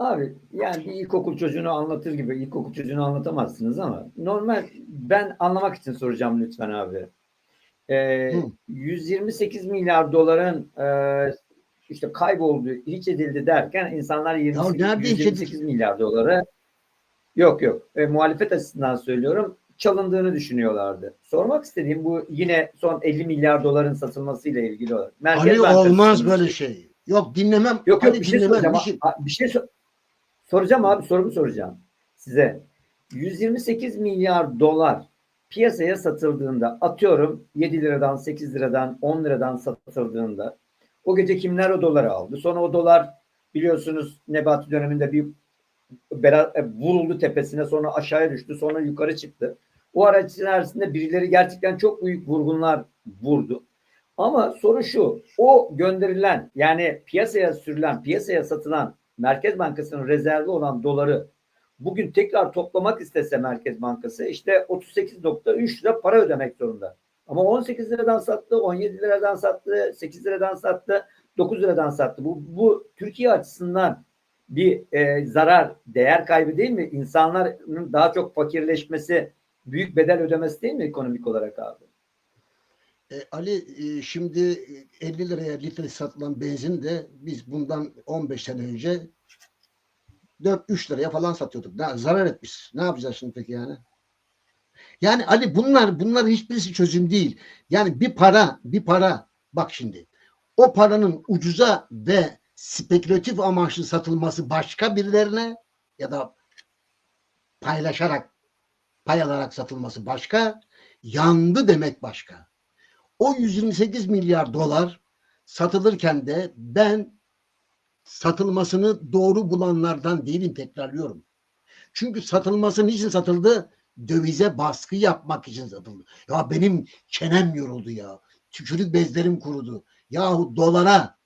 Abi yani bir ilkokul çocuğunu anlatır gibi ilkokul çocuğunu anlatamazsınız ama normal ben anlamak için soracağım lütfen abi. Ee, Hı. 128 milyar doların e, işte kayboldu, hiç edildi derken insanlar 28, nerede hiç 128 milyar doları yok yok e, muhalefet açısından söylüyorum çalındığını düşünüyorlardı. Sormak istediğim bu yine son 50 milyar doların satılmasıyla ilgili olarak. Merkez Ali olmaz böyle şey. Yok dinlemem. Yok yok bir şey dinlemem. Bir şey- Bir şey soracağım abi sorumu soracağım size. 128 milyar dolar piyasaya satıldığında atıyorum 7 liradan 8 liradan 10 liradan satıldığında o gece kimler o doları aldı? Sonra o dolar biliyorsunuz Nebati döneminde bir e, vuruldu tepesine sonra aşağıya düştü sonra yukarı çıktı. O araç içerisinde birileri gerçekten çok büyük vurgunlar vurdu. Ama soru şu, o gönderilen yani piyasaya sürülen, piyasaya satılan Merkez Bankası'nın rezervi olan doları bugün tekrar toplamak istese Merkez Bankası işte 38.3 lira para ödemek zorunda. Ama 18 liradan sattı, 17 liradan sattı, 8 liradan sattı, 9 liradan sattı. Bu, bu Türkiye açısından bir e, zarar, değer kaybı değil mi? İnsanların daha çok fakirleşmesi, büyük bedel ödemesi değil mi ekonomik olarak abi? E, Ali e, şimdi 50 liraya litre satılan benzin de biz bundan 15 sene önce 4-3 liraya falan satıyorduk. Ne, zarar etmiş. Ne yapacağız şimdi peki yani? Yani Ali bunlar bunlar hiçbirisi çözüm değil. Yani bir para bir para bak şimdi o paranın ucuza ve spekülatif amaçlı satılması başka birilerine ya da paylaşarak pay alarak satılması başka yandı demek başka. O 128 milyar dolar satılırken de ben satılmasını doğru bulanlardan değilim tekrarlıyorum. Çünkü satılması niçin satıldı? Dövize baskı yapmak için satıldı. Ya benim çenem yoruldu ya. Tükürük bezlerim kurudu. Yahu dolara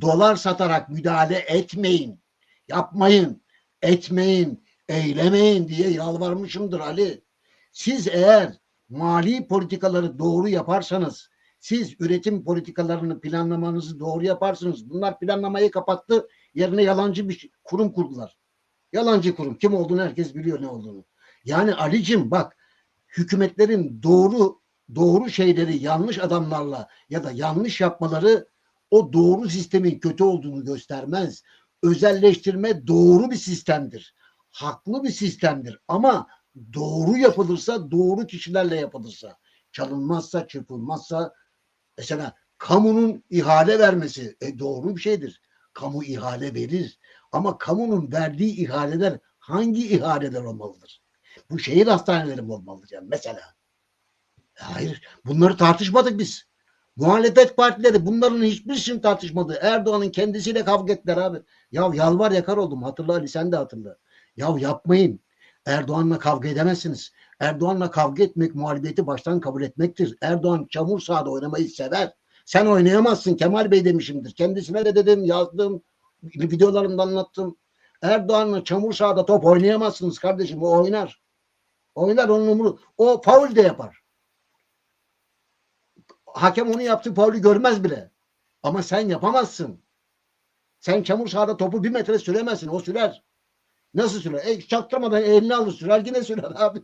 dolar satarak müdahale etmeyin. Yapmayın. Etmeyin. Eylemeyin diye yalvarmışımdır Ali. Siz eğer mali politikaları doğru yaparsanız siz üretim politikalarını planlamanızı doğru yaparsınız. Bunlar planlamayı kapattı. Yerine yalancı bir kurum kurdular. Yalancı kurum. Kim olduğunu herkes biliyor ne olduğunu. Yani Ali'cim bak hükümetlerin doğru doğru şeyleri yanlış adamlarla ya da yanlış yapmaları o doğru sistemin kötü olduğunu göstermez. Özelleştirme doğru bir sistemdir. Haklı bir sistemdir ama doğru yapılırsa, doğru kişilerle yapılırsa, çalınmazsa, çırpılmazsa mesela kamunun ihale vermesi e, doğru bir şeydir. Kamu ihale verir. Ama kamunun verdiği ihaleler hangi ihaleler olmalıdır? Bu şehir hastaneleri mi olmalıdır yani mesela? Hayır. Bunları tartışmadık biz. Muhalefet partileri bunların hiçbirisini tartışmadı. Erdoğan'ın kendisiyle kavga ettiler abi. Ya yalvar yakar oldum. Hatırla Ali sen de hatırla. Ya yapmayın. Erdoğan'la kavga edemezsiniz. Erdoğan'la kavga etmek muhalefeti baştan kabul etmektir. Erdoğan çamur sahada oynamayı sever. Sen oynayamazsın Kemal Bey demişimdir. Kendisine de dedim yazdım. Videolarımda anlattım. Erdoğan'la çamur sahada top oynayamazsınız kardeşim. O oynar. Oynar onun umuru. O faul de yapar. Hakem onu yaptı faulü görmez bile. Ama sen yapamazsın. Sen çamur sahada topu bir metre süremezsin. O sürer. Nasıl sürer? E, çaktırmadan elini alır sürer yine sürer abi.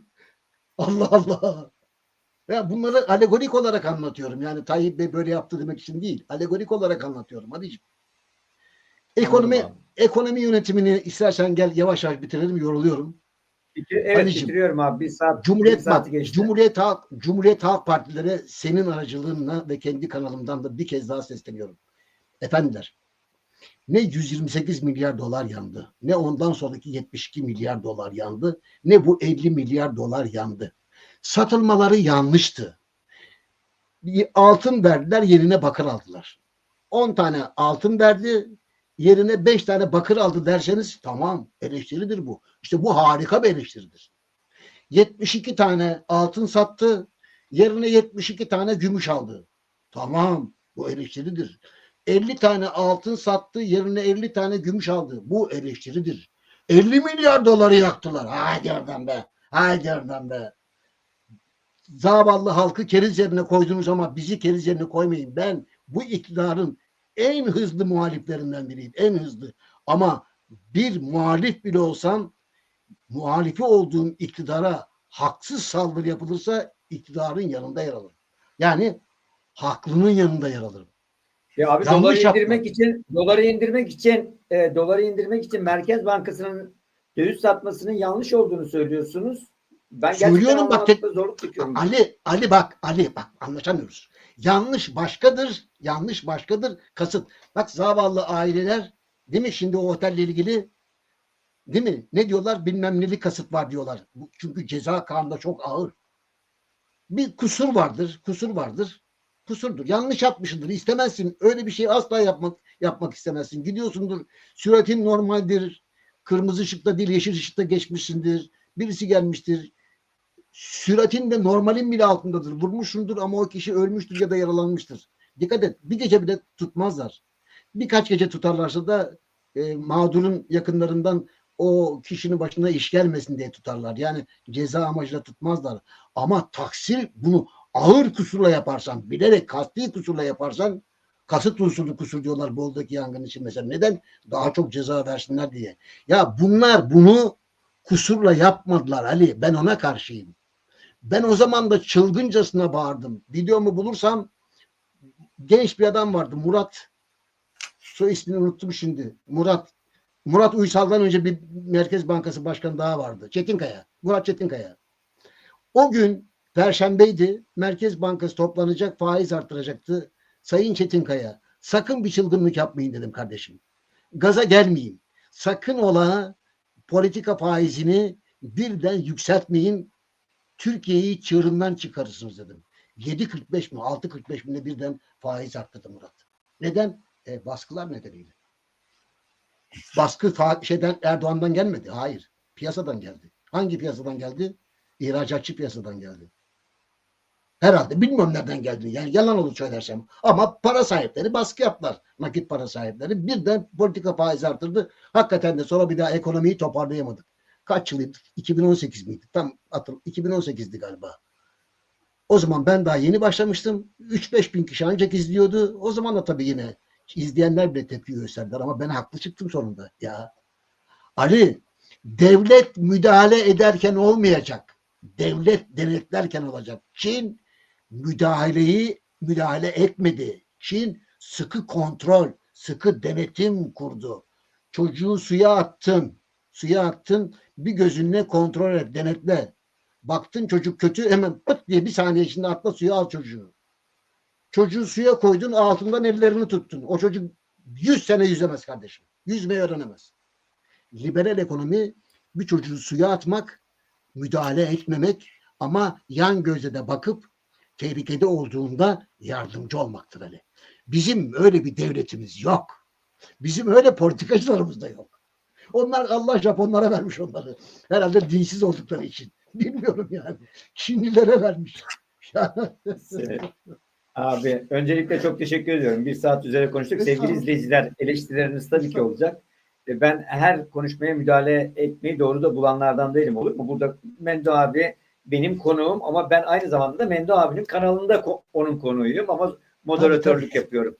Allah Allah. Ya bunları alegorik olarak anlatıyorum. Yani Tayyip Bey böyle yaptı demek için değil. Alegorik olarak anlatıyorum. Hadi. Ekonomi Anladım ekonomi yönetimini istersen gel yavaş yavaş bitirelim. Yoruluyorum. Bitir- Evet Anneciğim, bitiriyorum abi. Bir saat, bir Cumhuriyet saati bak, geçti. Cumhuriyet Halk Cumhuriyet Halk Partileri senin aracılığınla ve kendi kanalımdan da bir kez daha sesleniyorum. Efendiler, ne 128 milyar dolar yandı, ne ondan sonraki 72 milyar dolar yandı, ne bu 50 milyar dolar yandı. Satılmaları yanlıştı. Altın verdiler, yerine bakır aldılar. 10 tane altın verdi, yerine 5 tane bakır aldı derseniz tamam eleştiridir bu. İşte bu harika bir eleştiridir. 72 tane altın sattı. Yerine 72 tane gümüş aldı. Tamam bu eleştiridir. 50 tane altın sattı. Yerine 50 tane gümüş aldı. Bu eleştiridir. 50 milyar doları yaktılar. Haydi oradan be. Haydi oradan be. Zavallı halkı keriz yerine koydunuz ama bizi keriz yerine koymayın. Ben bu iktidarın en hızlı muhaliflerinden biriyim. En hızlı. Ama bir muhalif bile olsam muhalifi olduğum iktidara haksız saldırı yapılırsa iktidarın yanında yer alırım. Yani haklının yanında yer alırım. Ya abi Yanlış doları yapma. indirmek için doları indirmek için e, doları indirmek için Merkez Bankası'nın döviz satmasının yanlış olduğunu söylüyorsunuz. Ben Söylüyorum bak, anlamakta zorluk çekiyorum. Ali, Ali bak, Ali bak anlaşamıyoruz. Yanlış başkadır, yanlış başkadır, kasıt. Bak zavallı aileler, değil mi şimdi o otelle ilgili, değil mi? Ne diyorlar? Bilmem neli kasıt var diyorlar. Çünkü ceza kanunda çok ağır. Bir kusur vardır, kusur vardır. Kusurdur. Yanlış yapmışsındır. istemezsin. Öyle bir şey asla yapmak yapmak istemezsin. Gidiyorsundur. Süratin normaldir. Kırmızı ışıkta değil yeşil ışıkta geçmişsindir. Birisi gelmiştir süratin de normalin bile altındadır. Vurmuşsundur ama o kişi ölmüştür ya da yaralanmıştır. Dikkat et. Bir gece bile tutmazlar. Birkaç gece tutarlarsa da e, mağdurun yakınlarından o kişinin başına iş gelmesin diye tutarlar. Yani ceza amacıyla tutmazlar. Ama taksir bunu ağır kusurla yaparsan, bilerek kasti kusurla yaparsan kasıt unsurlu kusur diyorlar Bolu'daki yangın için mesela. Neden? Daha çok ceza versinler diye. Ya bunlar bunu kusurla yapmadılar Ali. Ben ona karşıyım. Ben o zaman da çılgıncasına bağırdım. Videomu bulursam genç bir adam vardı Murat. Soy ismini unuttum şimdi. Murat. Murat Uysal'dan önce bir Merkez Bankası Başkanı daha vardı. Çetinkaya. Murat Çetinkaya. O gün Perşembeydi. Merkez Bankası toplanacak, faiz arttıracaktı. Sayın Çetinkaya, sakın bir çılgınlık yapmayın dedim kardeşim. Gaza gelmeyin. Sakın ola politika faizini birden yükseltmeyin. Türkiye'yi çığırından çıkarırsınız dedim. 7.45 mi 6.45 mi birden faiz arttırdı Murat. Neden? E, baskılar nedeniyle. Baskı şeyden Erdoğan'dan gelmedi. Hayır. Piyasadan geldi. Hangi piyasadan geldi? İhracatçı piyasadan geldi. Herhalde bilmiyorum nereden geldi. Yani yalan olur söylersem. Ama para sahipleri baskı yaptılar. Nakit para sahipleri. Birden politika faiz arttırdı. Hakikaten de sonra bir daha ekonomiyi toparlayamadık. Kaç yılıydı? 2018 miydi? Tam hatır 2018'di galiba. O zaman ben daha yeni başlamıştım. 3-5 bin kişi ancak izliyordu. O zaman da tabii yine izleyenler bile tepki gösterdiler ama ben haklı çıktım sonunda. Ya Ali devlet müdahale ederken olmayacak. Devlet denetlerken olacak. Çin müdahaleyi müdahale etmedi. Çin sıkı kontrol, sıkı denetim kurdu. Çocuğu suya attın. Suya attın. Bir gözünle kontrol et, denetle. Baktın çocuk kötü hemen pıt diye bir saniye içinde atla suya al çocuğu. Çocuğu suya koydun altından ellerini tuttun. O çocuk 100 sene yüzemez kardeşim. Yüzmeyi öğrenemez. Liberal ekonomi bir çocuğu suya atmak, müdahale etmemek ama yan göze de bakıp tehlikede olduğunda yardımcı olmaktır Ali. Bizim öyle bir devletimiz yok. Bizim öyle politikacılarımız da yok. Onlar Allah Japonlara vermiş onları. Herhalde dinsiz oldukları için. Bilmiyorum yani. Çinlilere vermiş. Abi öncelikle çok teşekkür ediyorum. Bir saat üzere konuştuk. Sevgili izleyiciler eleştirileriniz tabii ki olacak. E, Ben her konuşmaya müdahale etmeyi doğru da bulanlardan değilim olur mu? Burada Mendo abi benim konuğum ama ben aynı zamanda da Mendo abinin kanalında ko- onun konuğuyum ama moderatörlük yapıyorum.